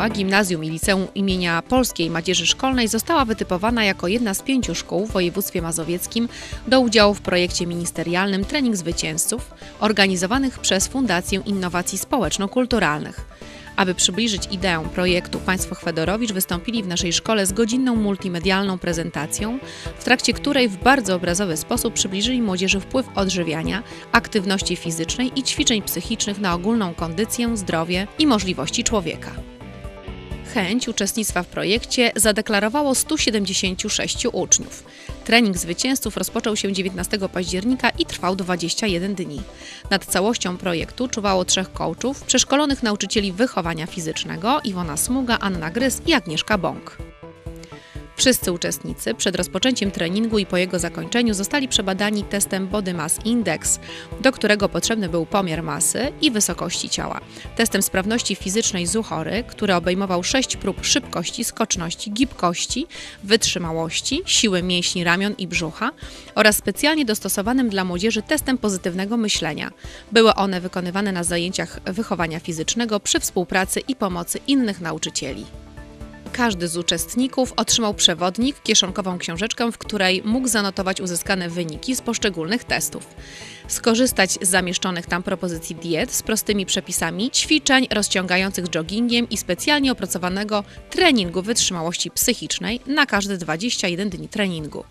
Szkoła, gimnazjum i liceum imienia Polskiej Macierzy Szkolnej została wytypowana jako jedna z pięciu szkół w województwie mazowieckim do udziału w projekcie ministerialnym Trening Zwycięzców organizowanych przez Fundację Innowacji Społeczno-Kulturalnych. Aby przybliżyć ideę projektu, Państwo Chwedorowicz wystąpili w naszej szkole z godzinną multimedialną prezentacją, w trakcie której w bardzo obrazowy sposób przybliżyli młodzieży wpływ odżywiania, aktywności fizycznej i ćwiczeń psychicznych na ogólną kondycję, zdrowie i możliwości człowieka. Chęć uczestnictwa w projekcie zadeklarowało 176 uczniów. Trening zwycięzców rozpoczął się 19 października i trwał 21 dni. Nad całością projektu czuwało trzech coachów, przeszkolonych nauczycieli wychowania fizycznego Iwona Smuga, Anna Grys i Agnieszka Bąk. Wszyscy uczestnicy przed rozpoczęciem treningu i po jego zakończeniu zostali przebadani testem Body Mass Index, do którego potrzebny był pomiar masy i wysokości ciała, testem sprawności fizycznej Zuchory, który obejmował sześć prób szybkości, skoczności, gibkości, wytrzymałości, siły mięśni ramion i brzucha oraz specjalnie dostosowanym dla młodzieży testem pozytywnego myślenia. Były one wykonywane na zajęciach wychowania fizycznego przy współpracy i pomocy innych nauczycieli. Każdy z uczestników otrzymał przewodnik, kieszonkową książeczkę, w której mógł zanotować uzyskane wyniki z poszczególnych testów. Skorzystać z zamieszczonych tam propozycji diet z prostymi przepisami, ćwiczeń rozciągających joggingiem i specjalnie opracowanego treningu wytrzymałości psychicznej na każde 21 dni treningu.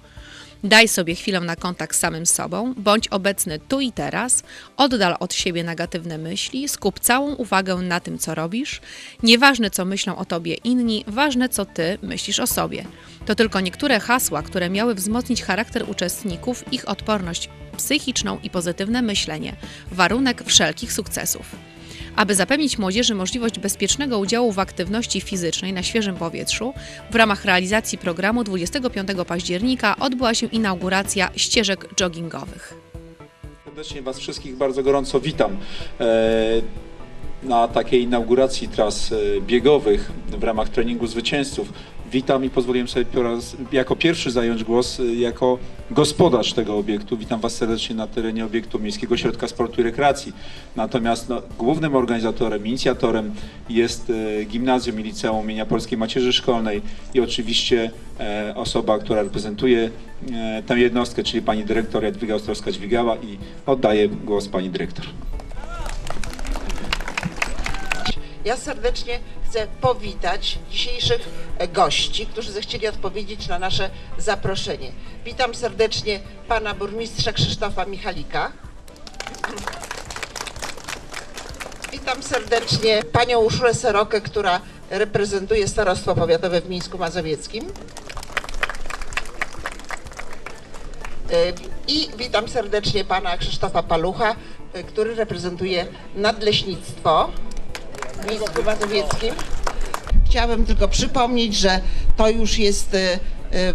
Daj sobie chwilę na kontakt z samym sobą, bądź obecny tu i teraz, oddal od siebie negatywne myśli, skup całą uwagę na tym, co robisz. Nieważne, co myślą o tobie inni, ważne, co ty myślisz o sobie. To tylko niektóre hasła, które miały wzmocnić charakter uczestników, ich odporność psychiczną i pozytywne myślenie. Warunek wszelkich sukcesów. Aby zapewnić młodzieży możliwość bezpiecznego udziału w aktywności fizycznej na świeżym powietrzu, w ramach realizacji programu 25 października odbyła się inauguracja ścieżek joggingowych. Serdecznie Was wszystkich bardzo gorąco witam e, na takiej inauguracji tras e, biegowych w ramach treningu zwycięzców. Witam i pozwoliłem sobie raz, jako pierwszy zająć głos e, jako gospodarz tego obiektu. Witam Was serdecznie na terenie obiektu Miejskiego Ośrodka Sportu i Rekreacji. Natomiast no, głównym organizatorem, inicjatorem jest e, Gimnazjum i Liceum imienia Polskiej Macierzy Szkolnej i oczywiście e, osoba, która reprezentuje e, tę jednostkę, czyli pani dyrektor Jadwiga Ostrowska-Dźwigała i oddaję głos pani dyrektor. Ja serdecznie chcę powitać dzisiejszych gości, którzy zechcieli odpowiedzieć na nasze zaproszenie. Witam serdecznie pana burmistrza Krzysztofa Michalika. Witam serdecznie panią Urszulę Serokę, która reprezentuje Starostwo Powiatowe w Mińsku Mazowieckim. I witam serdecznie pana Krzysztofa Palucha, który reprezentuje Nadleśnictwo Mazowieckim. Chciałabym tylko przypomnieć, że to już jest e,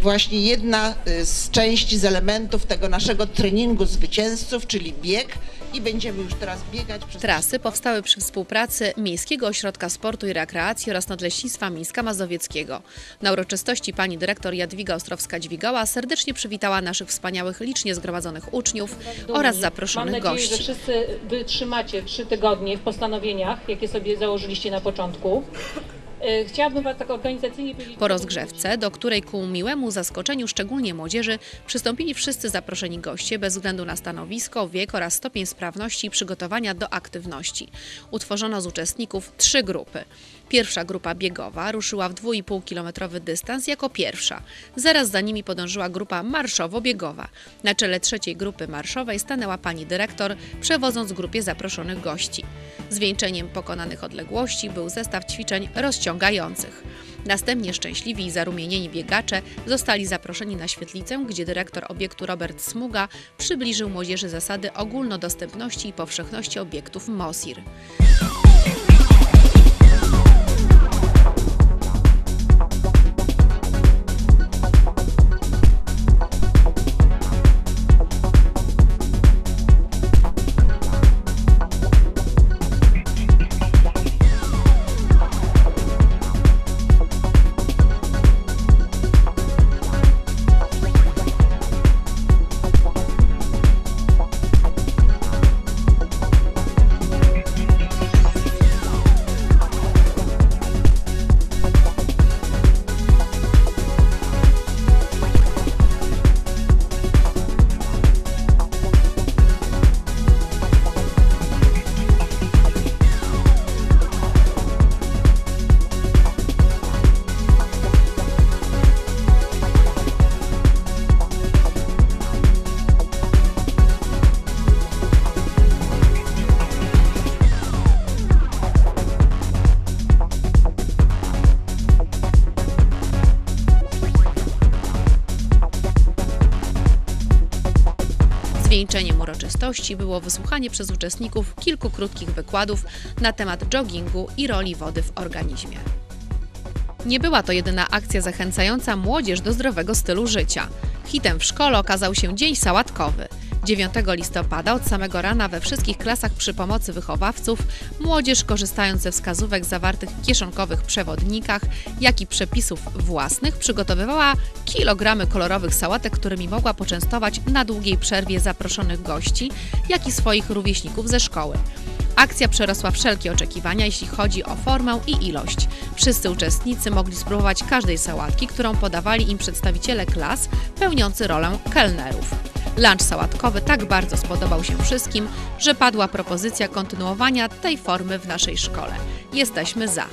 właśnie jedna e, z części, z elementów tego naszego treningu zwycięzców, czyli bieg i będziemy już teraz biegać przez Trasy powstały przy współpracy Miejskiego Ośrodka Sportu i Rekreacji oraz Nadleśnictwa Mińska Mazowieckiego. Na uroczystości pani dyrektor Jadwiga Ostrowska-Dźwigała serdecznie przywitała naszych wspaniałych, licznie zgromadzonych uczniów oraz zaproszonych Mam nadzieję, gości. że wszyscy wytrzymacie trzy tygodnie w postanowieniach, jakie sobie założyliście na początku. E, Chciałabym Was tak organizacyjnie powiedzieć... Po rozgrzewce, do której ku miłemu zaskoczeniu szczególnie młodzieży przystąpili wszyscy zaproszeni goście bez względu na stanowisko, wiek oraz stopień sprawności i przygotowania do aktywności. Utworzono z uczestników trzy grupy. Pierwsza grupa biegowa ruszyła w 2,5-kilometrowy dystans jako pierwsza. Zaraz za nimi podążyła grupa marszowo-biegowa. Na czele trzeciej grupy marszowej stanęła pani dyrektor, przewodząc grupie zaproszonych gości. Zwieńczeniem pokonanych odległości był zestaw ćwiczeń Następnie szczęśliwi i zarumienieni biegacze zostali zaproszeni na świetlicę, gdzie dyrektor obiektu Robert Smuga przybliżył młodzieży zasady ogólnodostępności i powszechności obiektów MOSIR. Zakończeniem uroczystości było wysłuchanie przez uczestników kilku krótkich wykładów na temat joggingu i roli wody w organizmie. Nie była to jedyna akcja zachęcająca młodzież do zdrowego stylu życia. Hitem w szkole okazał się Dzień Sałatkowy. 9 listopada od samego rana we wszystkich klasach przy pomocy wychowawców młodzież korzystając ze wskazówek zawartych w kieszonkowych przewodnikach, jak i przepisów własnych przygotowywała kilogramy kolorowych sałatek, którymi mogła poczęstować na długiej przerwie zaproszonych gości, jak i swoich rówieśników ze szkoły. Akcja przerosła wszelkie oczekiwania, jeśli chodzi o formę i ilość. Wszyscy uczestnicy mogli spróbować każdej sałatki, którą podawali im przedstawiciele klas pełniący rolę kelnerów. Lunch sałatkowy tak bardzo spodobał się wszystkim, że padła propozycja kontynuowania tej formy w naszej szkole. Jesteśmy za.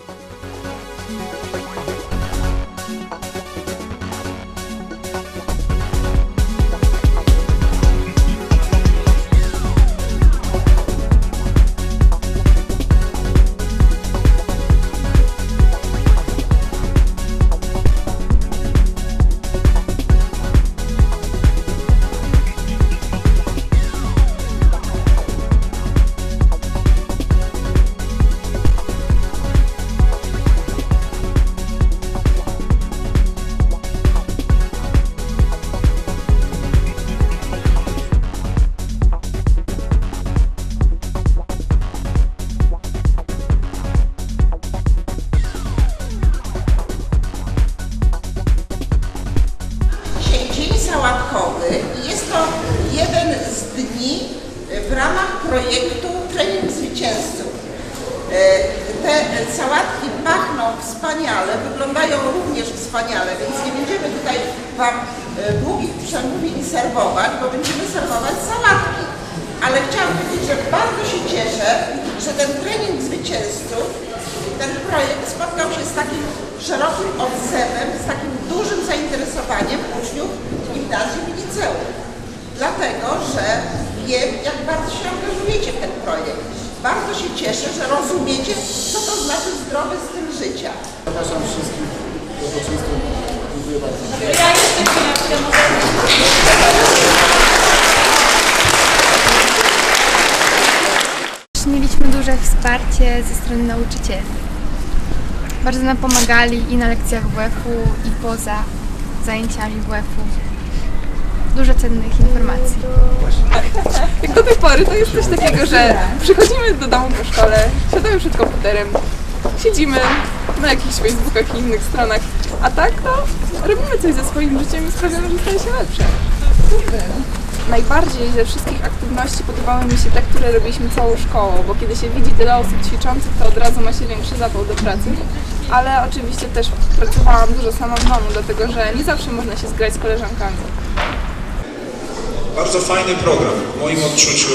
Wspaniale, więc nie będziemy tutaj Wam e, długich przemówień serwować, bo będziemy serwować sałatki. Ale chciałam powiedzieć, że bardzo się cieszę, że ten trening zwycięzców, ten projekt spotkał się z takim szerokim odzewem, z takim dużym zainteresowaniem uczniów gimnazjum i liceum. Dlatego, że wiem, jak bardzo się angażujecie w ten projekt. Bardzo się cieszę, że rozumiecie, co to znaczy zdrowy styl życia. Zapraszam wszystkich Dziękuję bardzo. Mieliśmy duże wsparcie ze strony nauczycieli. Bardzo nam pomagali i na lekcjach WF-u, i poza zajęciami WF-u. Dużo cennych informacji. Jak do tej pory to jest coś takiego, że przychodzimy do domu po szkole, siadamy przed komputerem, siedzimy na jakichś Facebookach i innych stronach, a tak to robimy coś ze swoim życiem i sprawiamy, że staje się lepsze. Najbardziej ze wszystkich aktywności podobały mi się te, które robiliśmy całą szkołą, bo kiedy się widzi tyle osób ćwiczących, to od razu ma się większy zapał do pracy. Ale oczywiście też pracowałam dużo sama w domu, dlatego że nie zawsze można się zgrać z koleżankami. Bardzo fajny program w moim odczuciu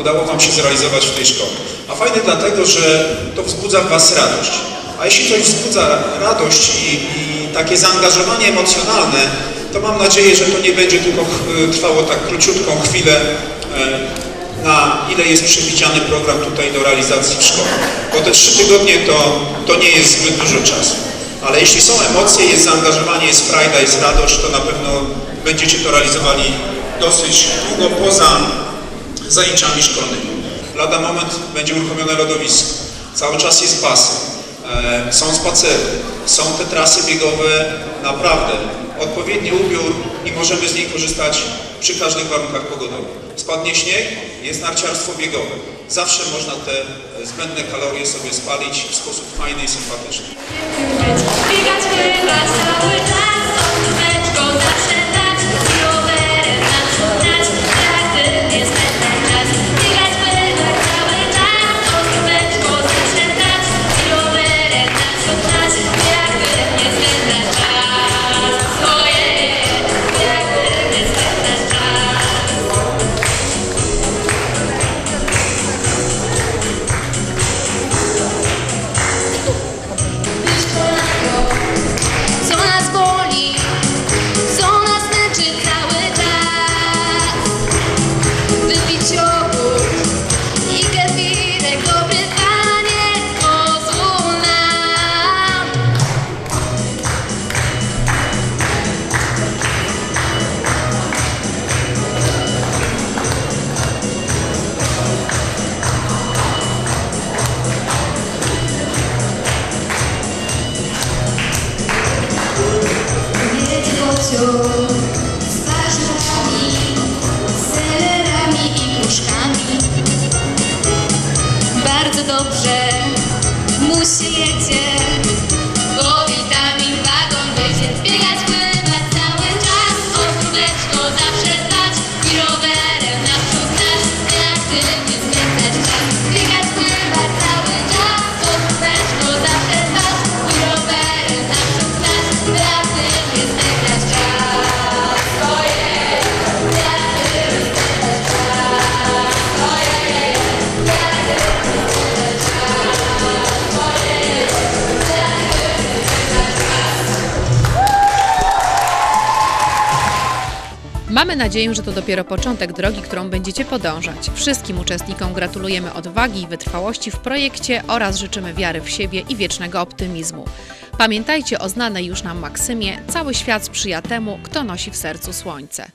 udało Wam się zrealizować w tej szkole. A fajny dlatego, że to wzbudza w Was radość. A jeśli coś wzbudza radość i, i takie zaangażowanie emocjonalne, to mam nadzieję, że to nie będzie tylko trwało tak króciutką chwilę, e, na ile jest przewidziany program tutaj do realizacji w szkole. Bo te trzy tygodnie to, to nie jest zbyt dużo czasu. Ale jeśli są emocje, jest zaangażowanie, jest frajda, jest radość, to na pewno będziecie to realizowali dosyć długo poza zajęciami szkolnymi. Lada moment będzie uruchomione lodowisko. Cały czas jest basen. E, są spacery, są te trasy biegowe, naprawdę odpowiedni ubiór i możemy z niej korzystać przy każdych warunkach pogodowych. Spadnie śnieg, jest narciarstwo biegowe. Zawsze można te e, zbędne kalorie sobie spalić w sposób fajny i sympatyczny. Biegać, dobrze. Mamy nadzieję, że to dopiero początek drogi, którą będziecie podążać. Wszystkim uczestnikom gratulujemy odwagi i wytrwałości w projekcie oraz życzymy wiary w siebie i wiecznego optymizmu. Pamiętajcie o znanej już nam maksymie: cały świat sprzyja temu, kto nosi w sercu słońce.